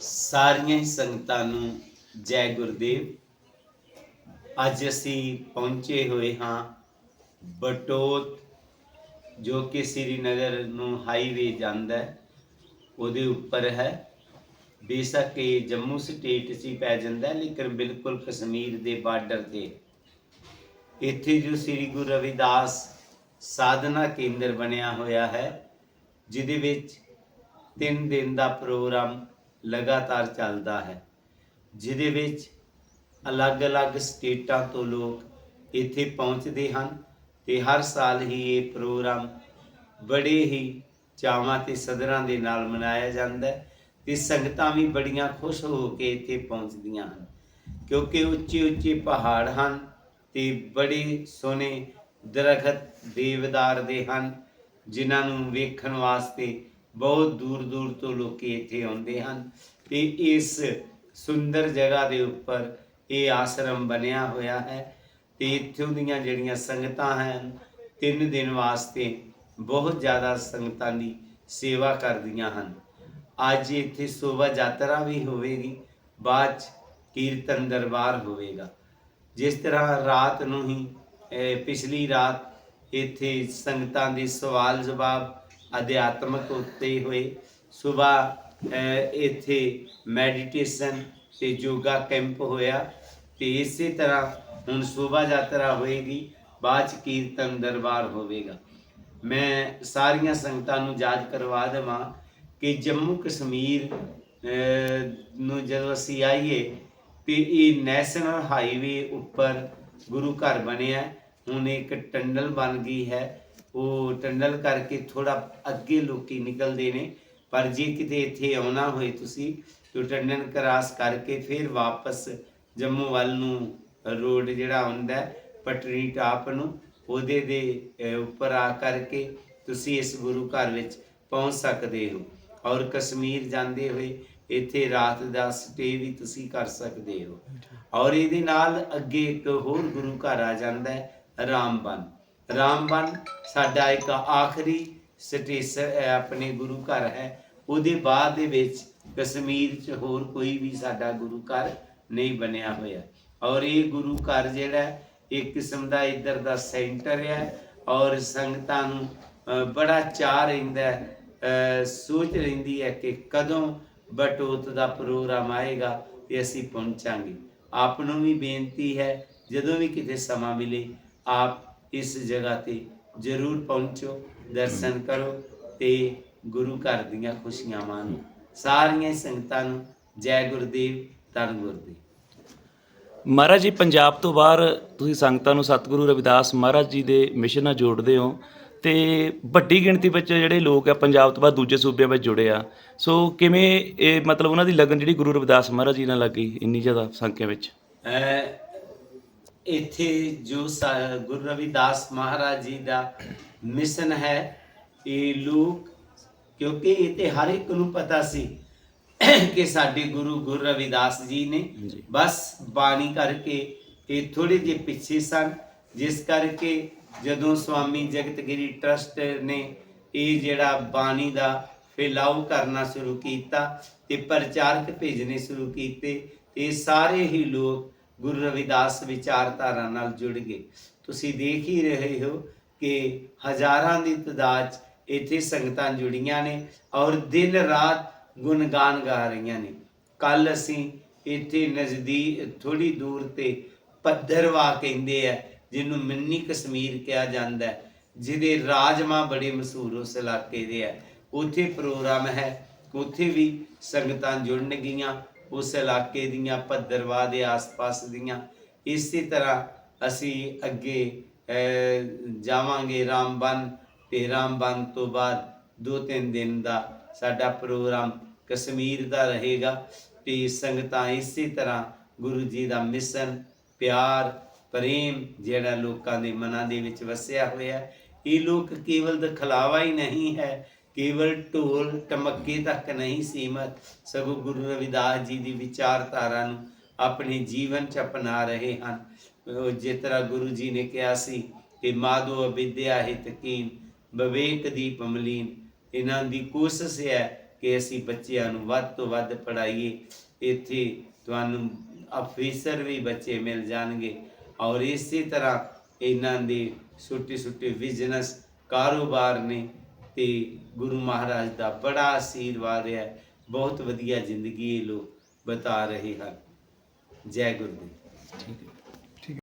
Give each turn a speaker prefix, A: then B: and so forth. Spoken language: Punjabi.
A: ਸਾਰੀਆਂ ਹੀ ਸੰਗਤਾਂ ਨੂੰ ਜੈ ਗੁਰਦੇਵ। ਅੱਜ ਅਸੀਂ ਪਹੁੰਚੇ ਹੋਏ ਹਾਂ ਬਟੋਤ, ਜੋ ਕਿ ਸ੍ਰੀਨਗਰ ਨੂੰ ਹਾਈਵੇ ਜਾਂਦਾ ਹੈ। ਉਹਦੇ ਉੱਪਰ ਹੈ। ਬੇਸ਼ੱਕ ਇਹ ਜੰਮੂ ਸਟੇਟ 'ਚ ਹੀ ਪੈ ਜਾਂਦਾ ਲੇਕਿਨ ਬਿਲਕੁਲ ਕਸ਼ਮੀਰ ਦੇ ਬਾਰਡਰ ਤੇ। ਇੱਥੇ ਜੋ ਸ੍ਰੀ ਗੁਰੂ ਰਵਿਦਾਸ ਸਾਧਨਾ ਕੇਂਦਰ ਬਣਿਆ ਹੋਇਆ ਹੈ, ਜਿਹਦੇ ਵਿੱਚ ਤਿੰਨ ਦਿਨ ਦਾ ਪ੍ਰੋਗਰਾਮ ਲਗਾਤਾਰ ਚੱਲਦਾ ਹੈ, ਜਿਹਦੇ ਵਿੱਚ ਅਲੱਗ-ਅਲੱਗ ਸਟੇਟਾਂ ਤੋਂ ਲੋਕ ਇੱਥੇ ਪਹੁੰਚਦੇ ਹਨ ਤੇ ਹਰ ਸਾਲ ਹੀ ਇਹ ਪ੍ਰੋਗਰਾਮ ਬੜੇ ਹੀ ਚਾਵਾਂ ਤੇ ਸਦਰਾਂ ਦੇ ਨਾਲ ਮਨਾਇਆ ਜਾਂਦਾ ਹੈ ਤੇ ਸੰਗਤਾਂ ਵੀ ਬੜੀਆਂ ਖੁਸ਼ ਹੋ ਕੇ ਇੱਥੇ ਪਹੁੰਚਦੀਆਂ ਹਨ, ਕਿਉਂਕਿ ਉੱਚੇ ਉੱਚੇ ਪਹਾੜ ਹਨ ਤੇ ਬੜੇ ਸੋਹਣੇ ਦਰਖਤ ਦੇਵਦਾਰ ਦੇ ਹਨ, ਜਿਨ੍ਹਾਂ ਨੂੰ ਵੇਖਣ ਵਾਸਤੇ ਬਹੁਤ ਦੂਰ ਦੂਰ ਤੋਂ ਲੋਕੀ ਇੱਥੇ ਆਉਂਦੇ ਹਨ ਤੇ ਇਸ ਸੁੰਦਰ ਜਗ੍ਹਾ ਦੇ ਉੱਪਰ ਇਹ ਆਸ਼ਰਮ ਬਣਿਆ ਹੋਇਆ ਹੈ ਤੇ ਇੱਥੋਂ ਦੀਆਂ ਜਿਹੜੀਆਂ ਸੰਗਤਾਂ ਹਨ, ਤਿੰਨ ਦਿਨ ਵਾਸਤੇ ਬਹੁਤ ਜ਼ਿਆਦਾ ਸੰਗਤਾਂ ਦੀ ਸੇਵਾ ਕਰਦੀਆਂ ਹਨ। ਅੱਜ ਇੱਥੇ ਸ਼ੋਭਾ ਯਾਤਰਾ ਵੀ ਹੋਵੇਗੀ, ਬਾਅਦ 'ਚ ਕੀਰਤਨ ਦਰਬਾਰ ਹੋਵੇਗਾ। ਜਿਸ ਤਰ੍ਹਾਂ ਰਾਤ ਨੂੰ ਹੀ ਪਿਛਲੀ ਰਾਤ ਇੱਥੇ ਸੰਗਤਾਂ ਦੇ ਸਵਾਲ ਜਵਾਬ ਅਧਿਆਤਮਕ ਉੱਤੇ ਹੋਏ। ਸਵੇਰ ਇੱਥੇ ਮੈਡੀਟੇਸ਼ਨ ਤੇ ਯੋਗਾ ਕੈਂਪ ਹੋਇਆ। ਤੇ ਇਸੇ ਤਰ੍ਹਾਂ ਹੁਣ ਸ਼ੋਭਾ ਯਾਤਰਾ ਹੋਏਗੀ, ਬਾਅਦ 'ਚ ਕੀਰਤਨ ਦਰਬਾਰ ਹੋਵੇਗਾ। ਮੈਂ ਸਾਰੀਆਂ ਸੰਗਤਾਂ ਨੂੰ ਯਾਦ ਕਰਵਾ ਦੇਵਾਂ ਕਿ ਜੰਮੂ ਕਸ਼ਮੀਰ ਨੂੰ ਜਦੋਂ ਅਸੀਂ ਆਈਏ, ਤੇ ਇਹ ਨੈਸ਼ਨਲ ਹਾਈਵੇ ਉੱਪਰ ਗੁਰੂ ਘਰ ਬਣਿਆ। ਹੁਣ ਇੱਕ ਟੰਡਲ ਬਣ ਗਈ ਹੈ। ਉਹ ਟੰਨਲ ਕਰਕੇ ਥੋੜਾ ਅੱਗੇ ਲੋਕੀ ਨਿਕਲਦੇ ਨੇ। ਪਰ ਜੇ ਕਿਤੇ ਇੱਥੇ ਆਉਣਾ ਹੋਏ ਤੁਸੀਂ ਤਾਂ ਟੰਡਨ ਕਰਾਸ ਕਰਕੇ ਫਿਰ ਵਾਪਸ ਜੰਮੂ ਵੱਲ ਨੂੰ ਰੋਡ ਜਿਹੜਾ ਹੁੰਦਾ ਹੈ, ਪਟਰੀ ਟਾਪ ਨੂੰ ਉਹਦੇ ਦੇ ਉੱਪਰ ਆ ਕਰਕੇ ਤੁਸੀਂ ਇਸ ਗੁਰੂ ਘਰ ਵਿੱਚ ਪਹੁੰਚ ਸਕਦੇ ਹੋ। ਔਰ ਕਸ਼ਮੀਰ ਜਾਂਦੇ ਹੋਏ ਇੱਥੇ ਰਾਤ ਦਾ ਸਟੇ ਵੀ ਤੁਸੀਂ ਕਰ ਸਕਦੇ ਹੋ। ਔਰ ਇਹਦੇ ਨਾਲ ਅੱਗੇ ਇੱਕ ਹੋਰ ਗੁਰੂ ਘਰ ਆ ਜਾਂਦਾ ਹੈ ਰਾਮਬਨ। ਰਾਮਬਨ ਸਾਡਾ ਇੱਕ ਆਖਰੀ ਸਟੇਸ਼ਨ ਆਪਣੇ ਗੁਰੂ ਘਰ ਹੈ। ਉਹਦੇ ਬਾਅਦ ਦੇ ਵਿੱਚ ਕਸ਼ਮੀਰ 'ਚ ਹੋਰ ਕੋਈ ਵੀ ਸਾਡਾ ਗੁਰੂ ਘਰ ਨਹੀਂ ਬਣਿਆ ਹੋਇਆ। ਔਰ ਇਹ ਗੁਰੂ ਘਰ ਜਿਹੜਾ ਇੱਕ ਕਿਸਮ ਦਾ ਇੱਧਰ ਦਾ ਸੈਂਟਰ ਹੈ ਔਰ ਸੰਗਤਾਂ ਨੂੰ ਬੜਾ ਚਾਹ ਰਹਿੰਦਾ ਸੋਚ ਰਹਿੰਦੀ ਹੈ ਕਿ ਕਦੋਂ ਬਟੋਤ ਦਾ ਪ੍ਰੋਗਰਾਮ ਆਏਗਾ ਤੇ ਅਸੀਂ ਪਹੁੰਚਾਂਗੇ। ਆਪ ਨੂੰ ਵੀ ਬੇਨਤੀ ਹੈ, ਜਦੋਂ ਵੀ ਕਿਤੇ ਸਮਾਂ ਮਿਲੇ, ਆਪ ਇਸ ਜਗ੍ਹਾ ਤੇ ਜ਼ਰੂਰ ਪਹੁੰਚੋ ਦਰਸ਼ਨ ਕਰੋ ਤੇ ਗੁਰੂ ਘਰ ਦੀਆਂ ਖੁਸ਼ੀਆਂ ਮਾਣੋ। ਸਾਰੀਆਂ ਸੰਗਤਾਂ ਨੂੰ ਜੈ ਗੁਰਦੇਵ ਧੰਨ ਗੁਰਦੇਵ।
B: ਮਹਾਰਾਜ ਜੀ ਪੰਜਾਬ ਤੋਂ ਬਾਹਰ ਤੁਸੀਂ ਸੰਗਤਾਂ ਨੂੰ ਸਤਿਗੁਰੂ ਰਵਿਦਾਸ ਮਹਾਰਾਜ ਜੀ ਦੇ ਮਿਸ਼ਨ ਨਾਲ ਜੋੜਦੇ ਹੋ ਤੇ ਵੱਡੀ ਗਿਣਤੀ ਵਿੱਚ ਜਿਹੜੇ ਲੋਕ ਆ ਪੰਜਾਬ ਤੋਂ ਬਾਅਦ ਦੂਜੇ ਸੂਬਿਆਂ ਵਿੱਚ ਜੁੜੇ ਆ। ਸੋ ਕਿਵੇਂ ਇਹ ਮਤਲਬ ਉਹਨਾਂ ਦੀ ਲਗਨ ਜਿਹੜੀ ਗੁਰੂ ਰਵਿਦਾਸ ਮਹਾਰਾਜ ਜੀ ਨਾਲ ਲੱਗੀ ਇੰਨੀ ਜ਼ਿਆਦਾ ਸੰਖਿਆ ਵਿੱਚ?
A: ਇੱਥੇ ਜੋ ਗੁਰੂ ਰਵਿਦਾਸ ਮਹਾਰਾਜ ਜੀ ਦਾ ਮਿਸ਼ਨ ਹੈ ਇਹ ਲੋਕ ਕਿਉਂਕਿ ਇਹ ਤੇ ਹਰ ਇੱਕ ਨੂੰ ਪਤਾ ਸੀ ਕਿ ਸਾਡੇ ਗੁਰੂ ਗੁਰੂ ਰਵਿਦਾਸ ਜੀ ਨੇ। ਬਸ ਬਾਣੀ ਕਰਕੇ ਇਹ ਥੋੜੇ ਜਿਹੇ ਪਿੱਛੇ ਸਨ ਜਿਸ ਕਰਕੇ ਜਦੋਂ ਸਵਾਮੀ ਜਗਤਗਿਰੀ ਟਰਸਟ ਨੇ ਇਹ ਜਿਹੜਾ ਬਾਣੀ ਦਾ ਫੈਲਾਓ ਕਰਨਾ ਸ਼ੁਰੂ ਕੀਤਾ ਤੇ ਪ੍ਰਚਾਰਕ ਭੇਜਣੇ ਸ਼ੁਰੂ ਕੀਤੇ ਤੇ ਸਾਰੇ ਹੀ ਲੋਕ ਗੁਰੂ ਰਵਿਦਾਸ ਵਿਚਾਰਧਾਰਾ ਨਾਲ ਜੁੜ ਗਏ। ਤੁਸੀਂ ਦੇਖ ਹੀ ਰਹੇ ਹੋ ਕਿ ਹਜ਼ਾਰਾਂ ਦੀ ਤਦਾਦ 'ਚ ਇੱਥੇ ਸੰਗਤਾਂ ਜੁੜੀਆਂ ਨੇ ਔਰ ਦਿਨ ਰਾਤ ਗੁਣਗਾਨ ਗਾ ਰਹੀਆਂ ਨੇ। ਕੱਲ ਅਸੀਂ ਇੱਥੇ ਨਜ਼ਦੀਕ ਥੋੜੀ ਦੂਰ ਤੇ ਪੱਧਰਵਾ ਕਹਿੰਦੇ ਆ, ਜਿਹਨੂੰ ਮਿੰਨੀ ਕਸ਼ਮੀਰ ਕਿਹਾ ਜਾਂਦਾ ਜਿਹਦੇ ਰਾਜਮਾ ਬੜੇ ਮਸ਼ਹੂਰ ਉਸ ਇਲਾਕੇ ਦੇ ਆ। ਉੱਥੇ ਪ੍ਰੋਗਰਾਮ ਹੈ, ਉੱਥੇ ਵੀ ਸੰਗਤਾਂ ਜੁੜਨਗੀਆਂ ਉਸ ਇਲਾਕੇ ਦੀਆਂ ਭੱਦਰਵਾ ਦੇ ਆਸ-ਪਾਸ ਦੀਆਂ। ਇਸੇ ਤਰ੍ਹਾਂ ਅਸੀਂ ਅੱਗੇ ਜਾਵਾਂਗੇ ਰਾਮਬਨ ਤੇ ਰਾਮਬਨ ਤੋਂ ਬਾਅਦ ਦੋ ਤਿੰਨ ਦਿਨ ਦਾ ਸਾਡਾ ਪ੍ਰੋਗਰਾਮ ਕਸ਼ਮੀਰ ਦਾ ਰਹੇਗਾ ਤੇ ਸੰਗਤਾਂ ਇਸੇ ਤਰ੍ਹਾਂ ਗੁਰੂ ਜੀ ਦਾ ਮਿਸ਼ਨ, ਪਿਆਰ, ਪ੍ਰੇਮ ਜਿਹੜਾ ਲੋਕਾਂ ਦੇ ਮਨਾਂ ਦੇ ਵਿੱਚ ਵਸਿਆ ਹੋਇਆ ਇਹ ਲੋਕ ਕੇਵਲ ਦਿਖਲਾਵਾ ਹੀ ਨਹੀਂ ਹੈ ਕੇਵਲ ਢੋਲ ਟਮੱਕੇ ਤੱਕ ਨਹੀਂ ਸੀਮਤ, ਸਗੋਂ ਗੁਰੂ ਰਵਿਦਾਸ ਜੀ ਦੀ ਵਿਚਾਰਧਾਰਾ ਨੂੰ ਆਪਣੇ ਜੀਵਨ 'ਚ ਅਪਣਾ ਰਹੇ ਹਨ। ਜਿਸ ਤਰ੍ਹਾਂ ਗੁਰੂ ਜੀ ਨੇ ਕਿਹਾ ਸੀ ਕਿ ਮਾਧੋ ਅਵਿਦਿਆ ਹਿਤ ਕੀਨ, ਵਿਵੇਕ ਦੀ ਪਮਲੀਨ ਇਹਨਾਂ ਦੀ ਕੋਸ਼ਿਸ਼ ਹੈ ਕਿ ਅਸੀਂ ਬੱਚਿਆਂ ਨੂੰ ਵੱਧ ਤੋਂ ਵੱਧ ਪੜ੍ਹਾਈਏ। ਇੱਥੇ ਤੁਹਾਨੂੰ ਅਫੀਸਰ ਵੀ ਬੱਚੇ ਮਿਲ ਜਾਣਗੇ। ਔਰ ਇਸੇ ਤਰ੍ਹਾਂ ਇਹਨਾਂ ਦੇ ਛੋਟੇ ਛੋਟੇ ਬਿਜ਼ਨਸ ਕਾਰੋਬਾਰ ਨੇ ਤੇ ਗੁਰੂ ਮਹਾਰਾਜ ਦਾ ਬੜਾ ਆਸ਼ੀਰਵਾਦ ਹੈ ਬਹੁਤ ਵਧੀਆ ਜ਼ਿੰਦਗੀ ਇਹ ਲੋਕ ਬਤਾ ਰਹੇ ਹਨ। ਜੈ ਗੁਰੂ
B: ਠੀਕ ਹੈ।